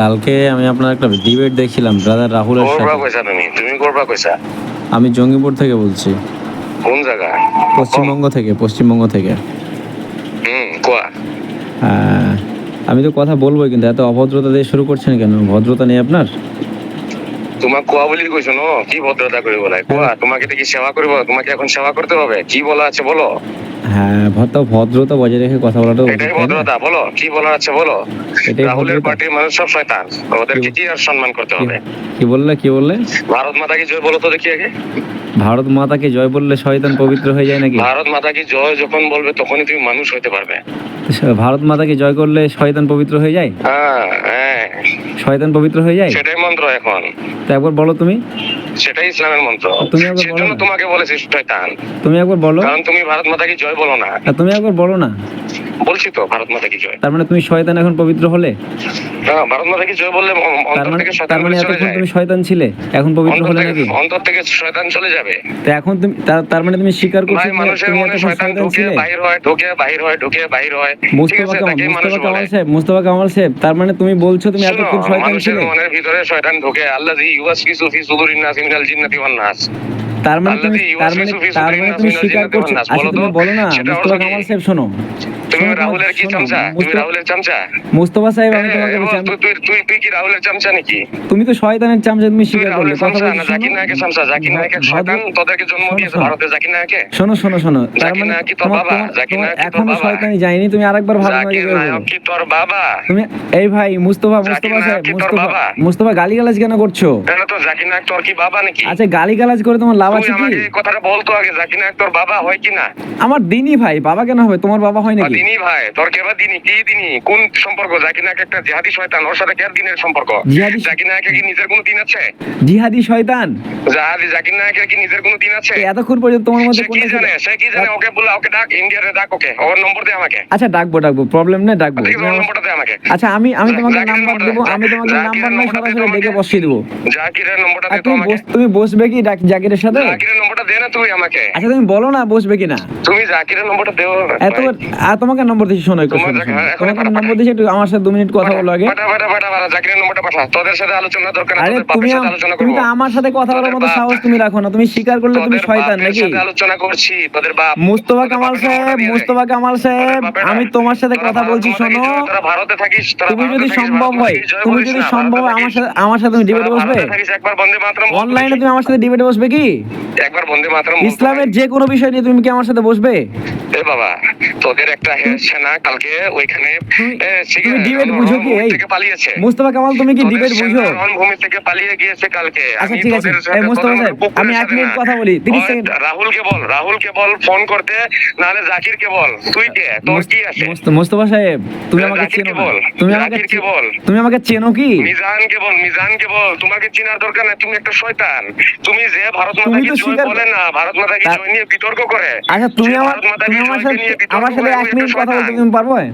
কালকে আমি আপনার একটা ডিবেট দেখছিলাম ব্রাদার রাহুলের করবা সাথে। কইছা তুমি তুমি করবা কইছা আমি জঙ্গিপুর থেকে বলছি। কোন জায়গা পশ্চিমবঙ্গ থেকে পশ্চিমবঙ্গ থেকে। হুম কোয়া? আমি তো কথা বলব কিন্তু এত অভদ্রতা দিয়ে শুরু করছেন কেন? ভদ্রতা নেই আপনার? তোমাক কোয়া বলি কইছো ন? কি ভদ্রতা করিব লাই কোয়া তোমাকে কি সেবা করিব? তোমাকে এখন সেবা করতে হবে? কি বলা আছে বলো? হ্যাঁ ভদ্র ভদ্রতা বজায় রেখে কথা বলাটা এটাই ভদ্রতা বলো কি বলার আছে বলো? রাহুলের পার্টির মানুষ সব শয়তান ওদেরকে কি আর সম্মান করতে হবে। কি বললে কি বললে? ভারত মাতা কি জয় বলো তো দেখি আগে। ভারত মাতাকে জয় বললে শয়তান পবিত্র হয়ে যায় নাকি? ভারত মাতা কি জয় যখন বলবে তখনই তুমি মানুষ হইতে পারবে। ভারত মাতাকে জয় করলে শয়তান পবিত্র হয়ে যায়? হ্যাঁ হ্যাঁ। শয়তান পবিত্র হয়ে যায়? সেটাই মন্ত্র এখন। তো একবার বলো তুমি। সেটাই ইসলামের মন্ত্র। তুমি একবার বলো। তোমাকে বলেছি শয়তান। তুমি একবার বলো। কারণ তুমি ভারত মাতাকে জয় বলো না। তুমি একবার বলো না। বলছি তো ভারত মাতা কি জয়? তার মানে তুমি শয়তান এখন পবিত্র হলে? হ্যাঁ ভারত মাতা কি জয় বললে অন্তর মানে থেকে তার শয়তান মানে এতক্ষণ তুমি শয়তান ছিলে এখন পবিত্র হলে নাকি? অন্তর থেকে শয়তান চলে যাবে। তো এখন তুমি তার- মানে তুমি স্বীকার করছ ভাই মানুষের মনে শয়তান ঢুকে বাহির হয় ঢুকে বাহির হয় ঢুকে বাহির হয়। মুস্তফা কামাল মুস্তফা কামাল সাহেব মুস্তফা কামাল সাহেব তার মানে তুমি বলছো তুমি এতক্ষণ শয়তান মানুষের ছিলে? মনের ভিতরে শয়তান ঢুকে। আল্লাযী ইউওয়াসবিসু ফি সুদুরিন নাস মিনাল জিন্নাতি ওয়ান নাস। তার মানে তুমি তার মানে তার মানে তুমি স্বীকার করছ। আচ্ছা তুমি তো, বলো না মুস্তফা কামাল সাহেব শোনো। তুমি রাহুলের কি চামচা? তুমি রাহুলের চামচা? মুস্তফা সাহেব আমি তোমাকে বলছি তুই তুই- তুই কি রাহুলের চামচা নাকি? তুমি তো শয়তানের চামচা তুমি স্বীকার করলে। কথা বলছি জাকির নায়কের চামচা? জাকির নায়কের শয়তান তোদেরকে জন্ম দিয়েছে ভারতে জাকির নায়কে? শোনো শোনো শোনো। তার মানে কি তোর বাবা? জাকির নায়ক এখনও? শয়তানি যায়নি তুমি আরেকবার ভালো নাকি জাকির নায়ক কি তোর বাবা? তুমি এই ভাই মুস্তফা মুস্তফা সাহেব মুস্তফা? মুস্তফা গালিগালাজ কেন করছ? কেন তো জাকির নায়ক তোর কি বাবা নাকি? আচ্ছা গালিগালাজ করে তোমার লাভ আছে কি? কথাটা বলতো আগে তোর বাবা হয় কি না আমার দিনই ভাই বাবা কেন হবে? তোমার বাবা হয় নাকি? দিনী ভাই তোর কেবা দিনী? কি দিনী? কোন সম্পর্ক? একটা জিহাদি শয়তান ওর সাথে দিনের সম্পর্ক? কি নিজের কোনো দিন আছে? জিহাদি শয়তান? জাহাদি কি নিজের কোনো দিন আছে? এতক্ষণ পর্যন্ত তোমার মধ্যে সে কি কোনটা ছিল? জানে? সে কি জানে? ওকে বলে ওকে ডাক ইন্ডিয়ারে ডাক ওকে। ওর নম্বর দে আমাকে। আচ্ছা ডাকবো ডাকবো। প্রবলেম নেই ডাকবো। নম্বরটা দে আমাকে। আচ্ছা আমি আমি তোমাকে নাম্বার দেবো আমি তোমাকে নাম্বার নয় সরাসরি ডেকে বসিয়ে দেবো। জাকিরের নম্বরটা দে তুমি বসবে কি জাকিরের সাথে? জাকিরের নম্বরটা দে না তুই আমাকে। আচ্ছা তুমি বলো না বসবে কিনা? তুমি জাকিরের নম্বরটা দেও। এত আর তোমাকে নম্বর দিচ্ছি শোনো একটু তোমাকে নম্বর দিচ্ছি একটু আমার সাথে দু মিনিট কথা বলো আগে। পাঠা পাঠা পাঠা পাঠা জাকিরের নম্বরটা পাঠা। তোদের সাথে আলোচনা দরকার না তোদের বাপের সাথে আলোচনা তুমি তো আমার সাথে কথা বলার মতো সাহস তুমি রাখো না তুমি স্বীকার করলে তুমি শয়তান নাকি? সাথে আলোচনা করছি তোদের বাপ মুস্তফা কামাল সাহেব মুস্তফা কামাল সাহেব আমি তোমার সাথে কথা বলছি শোনো। তোরা ভারতে থাকিস তুমি যদি সম্ভব হয় তুমি যদি সম্ভব আমার সাথে আমার সাথে তুমি ডিবেটে বসবে? অনলাইনে তুমি আমার সাথে ডিবেটে বসবে কি? একবার বন্দে মাতরম ইসলামের যে কোনো বিষয় নিয়ে তুমি কি আমার সাথে বসবে? এ বাবা তোদের একটা না কালকে ওইখানে তুমি- আছে, বুঝো কি? এই, পালিয়েছে। মুস্তফা কামাল তুমি কি ডিবেট বুঝো? রণভূমি থেকে পালিয়ে গিয়েছে কালকে। আচ্ছা আমি ঠিক আছে। এই মুস্তফা সাহেব আমি এক মিনিট কথা বলি তিরিশ ওই সেকেন্ড। রাহুলকে বল রাহুলকে বল ফোন করতে জাকিরকে বল। তুই কে? তোর কি আছে? মুস্তফা সাহেব তুমি আমাকে চেনো না। বল, তুমি আমাকে চে- বল। তুমি আমাকে চেনো কি? মিজানকে বল মিজানকে বল। তোমাকে চিনার দরকার নাই তুমি একটা শয়তান। তুমি যে ভারত মাতা কি তো স্বীকার- বলে না ভারত মাতা কি জয় নিয়ে বিতর্ক করে। আচ্ছা তুমি আমার তুমি আমার সাথে আমার সাথে এক মিনিট কথা বলতে। তুমি পারবে?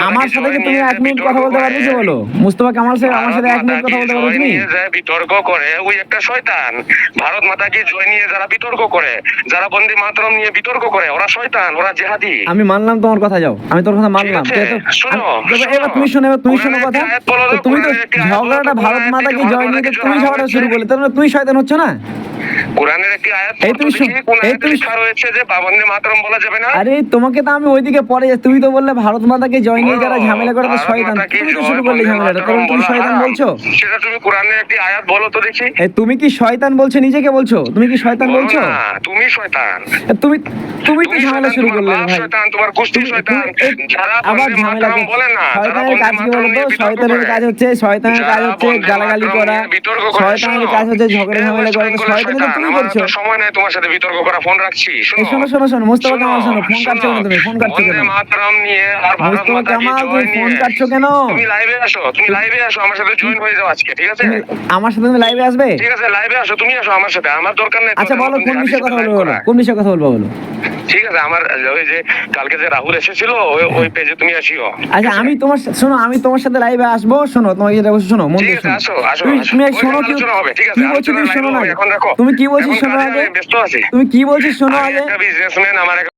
আমার সাথে কি তুমি এক মিনিট কথা বলতে পারবে বলো মুস্তফা কামাল সাহেব আমার সাথে এক মিনিট কথা বলতে পারবে তুমি? বিতর্ক করে ওই একটা শয়তান। ভারত মাতা কি জয় নিয়ে যারা বিতর্ক করে যারা বন্দে মাতরম নিয়ে বিতর্ক করে ওরা শয়তান ওরা জেহাদি। আমি মানলাম তোমার কথা যাও। আমি তোর কথা মানলাম। শোনো, এবার- তুমি শোনো এবার তুমি শোনো কথা। তুমি তো ঝগড়াটা ভারত কোরআনের মাতাকে জয় নিয়ে তুমি ঝগড়া শুরু করলে। তার মানে তুমি শয়তান হচ্ছ না? কোরআনের একটি আয়াত এই তুমি তো শো- দেখি, কোন আয়াতে লেখা রয়েছে যে বন্দে মাতরম বলা যাবে না? আরে তোমাকে তো আমি ওইদিকে পরে যাচ্ছি। তুমি তো বললে ভারত মাতাকে জয় নিয়ে যারা ঝামেলা করে তো শয়তান। কি তুমি তো শুরু করলে ঝামেলাটা। তুমি শয়তান বলছো? সেটা তুমি কোরআনের একটি আয়াত বলো তো দেখি। তুমি কি শয়তান বলছো? নিজেকে বলছো? তুমি কি শয়তান বলছো? তুমি শয়তান। তুমি তুমি কি ঝামেলা শুরু করলে ভাই? শয়তান, তোমার গোষ্ঠী শয়তান, যারা আবার ঝামেলা বলে না, শয়তানের কাজ কি বলতো? শয়তানের কাজ হচ্ছে শয়তানের কাজ হচ্ছে গালাগালি করা। শয়তানের কাজ হচ্ছে ঝগড়া ঝামেলা করা। বেঙ্গলের তো তুমি করছ। সময় নাই তোমার সাথে বিতর্ক করা ফোন রাখছি শোনো। শোনো শোনো শোনো মুস্তফা কামাল শোনো ফোন কাটছো কেন তুমি? ফোন কাটছো কেন? মাতরম নিয়ে আর মাতা কামাল তুমি ফোন কাটছো কেন? তুমি লাইভে আসো তুমি লাইভে আসো আমার সাথে জয়েন হয়ে যাও আজকে ঠিক আছে? আমার সাথে তুমি লাইভে আসবে? ঠিক আছে লাইভে আসো তুমি আসো আমার সাথে আমার দরকার নেই আচ্ছা বলো কোন বিষয়ে কথা বলব। কোন বিষয়ে কথা বলব? বলো ঠিক আছে আমার ওই যে কালকে যে রাহুল এসেছিল ওই ওই পেজে তুমি আসিও। আচ্ছা আমি তোমার শোনো আমি তোমার সাথে লাইভে আসব শোনো তোমাকে এটা বসে শোনো মন দিয়ে আসো আসো তুমি শোনো কি হবে ঠিক আছে বলছো তুমি শোনো না এখন রাখো তুমি কি বলছো শোনো আগে? ব্যস্ত আছি। তুমি কি বলছো শোনো আগে? বিজনেসম্যান আমার